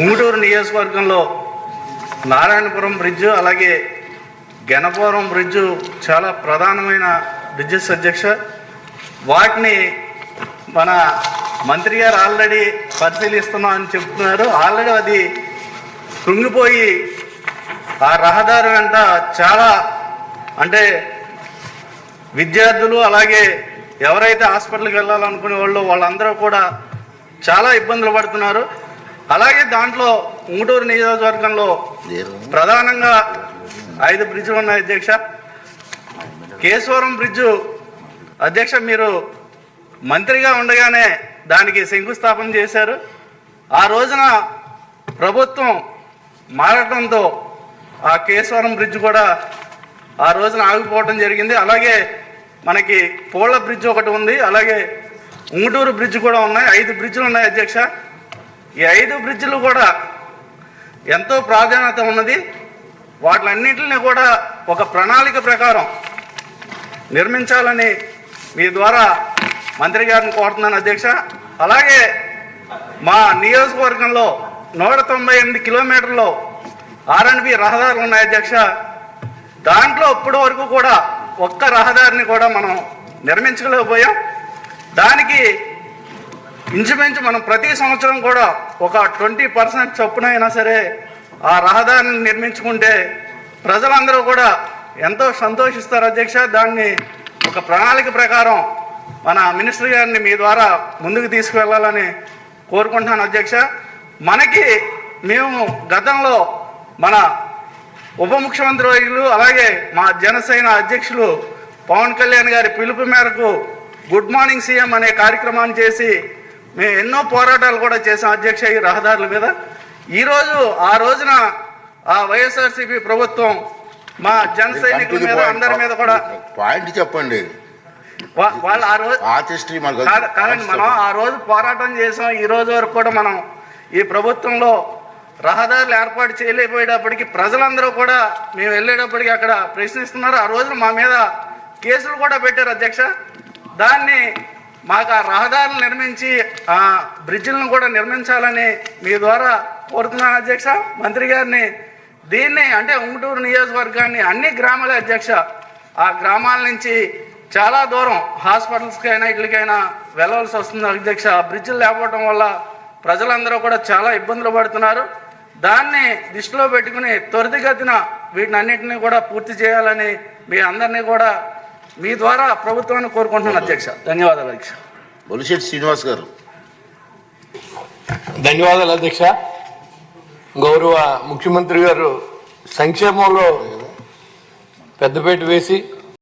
ఉంగుటూరు నియోజకవర్గంలో నారాయణపురం బ్రిడ్జు అలాగే గణపురం బ్రిడ్జు చాలా ప్రధానమైన బ్రిడ్జెస్ అధ్యక్ష. వాటిని మన మంత్రి గారు ఆల్రెడీ పరిశీలిస్తున్నాం అని చెప్తున్నారు. ఆల్రెడీ అది కృంగిపోయి ఆ రహదారి వెంట చాలా అంటే విద్యార్థులు అలాగే ఎవరైతే హాస్పిటల్కి వెళ్ళాలనుకునే వాళ్ళు వాళ్ళందరూ కూడా చాలా ఇబ్బందులు పడుతున్నారు. అలాగే దాంట్లో ఉంగుటూరు నియోజకవర్గంలో ప్రధానంగా ఐదు బ్రిడ్జ్లు ఉన్నాయి అధ్యక్ష. కేశవరం బ్రిడ్జు అధ్యక్ష మీరు మంత్రిగా ఉండగానే దానికి శంకుస్థాపన చేశారు. ఆ రోజున ప్రభుత్వం మారటంతో ఆ కేశవరం బ్రిడ్జ్ కూడా ఆ రోజున ఆగిపోవడం జరిగింది. అలాగే మనకి పోళ్ళ బ్రిడ్జ్ ఒకటి ఉంది. అలాగే ఉంగుటూరు బ్రిడ్జ్ కూడా ఉన్నాయి. ఐదు బ్రిడ్జ్లు ఉన్నాయి అధ్యక్ష. ఈ ఐదు బ్రిడ్జ్లు కూడా ఎంతో ప్రాధాన్యత ఉన్నది. వాటిలన్నింటిని కూడా ఒక ప్రణాళిక ప్రకారం నిర్మించాలని మీ ద్వారా మంత్రి గారిని కోరుతున్నాను అధ్యక్ష. అలాగే మా నియోజకవర్గంలో నూట తొంభై ఎనిమిది కిలోమీటర్లు ఆర్ఎన్బి రహదారులు ఉన్నాయి అధ్యక్ష. దాంట్లో ఇప్పటి వరకు కూడా ఒక్క రహదారిని కూడా మనం నిర్మించలేకపోయాం. దానికి ఇంచుమించు మనం ప్రతి సంవత్సరం కూడా ఒక ట్వంటీ పర్సెంట్ చొప్పున అయినా సరే ఆ రహదారిని నిర్మించుకుంటే ప్రజలందరూ కూడా ఎంతో సంతోషిస్తారు అధ్యక్ష. దాన్ని ఒక ప్రణాళిక ప్రకారం మన మినిస్టర్ గారిని మీ ద్వారా ముందుకు తీసుకువెళ్ళాలని కోరుకుంటున్నాను అధ్యక్ష. మనకి మేము గతంలో మన ఉప ముఖ్యమంత్రి వర్యులు అలాగే మా జనసేన అధ్యక్షులు పవన్ కళ్యాణ్ గారి పిలుపు మేరకు గుడ్ మార్నింగ్ సీఎం అనే కార్యక్రమాన్ని చేసి మేము ఎన్నో పోరాటాలు కూడా చేసాం అధ్యక్ష ఈ రహదారుల మీద. ఈరోజు ఆ రోజున ఆ వైఎస్ఆర్సీపీ ప్రభుత్వం మా జన సైనికుల మీద అందరి మీద కూడా పాయింట్ చెప్పండి. వాళ్ళు ఆ రోజు కాదండి మనం ఆ రోజు పోరాటం చేసాం ఈ రోజు వరకు కూడా మనం ఈ ప్రభుత్వంలో రహదారులు ఏర్పాటు చేయలేకపోయేటప్పటికి ప్రజలందరూ కూడా మేము వెళ్ళేటప్పటికి అక్కడ ప్రశ్నిస్తున్నారు. ఆ రోజు మా మీద కేసులు కూడా పెట్టారు అధ్యక్ష. దాన్ని మాకు ఆ రహదారులు నిర్మించి ఆ బ్రిడ్జిలను కూడా నిర్మించాలని మీ ద్వారా కోరుతున్నాను అధ్యక్ష. మంత్రి గారిని దీన్ని అంటే ఉంగుటూరు నియోజకవర్గాన్ని అన్ని గ్రామాల అధ్యక్ష. ఆ గ్రామాల నుంచి చాలా దూరం హాస్పిటల్స్కి అయినా ఇట్లకైనా వెళ్ళవలసి వస్తుంది అధ్యక్ష. ఆ బ్రిడ్జిలు లేకపోవడం వల్ల ప్రజలందరూ కూడా చాలా ఇబ్బందులు పడుతున్నారు. దాన్ని దృష్టిలో పెట్టుకుని త్వరితగతిన వీటిని అన్నింటినీ కూడా పూర్తి చేయాలని మీ అందరినీ కూడా మీ ద్వారా ప్రభుత్వాన్ని కోరుకుంటున్నాను అధ్యక్ష. ధన్యవాదాలు అధ్యక్ష. బొలిశెట్టి శ్రీనివాస్ గారు. ధన్యవాదాలు అధ్యక్ష. గౌరవ ముఖ్యమంత్రి గారు సంక్షేమంలో పెద్దపేట వేసి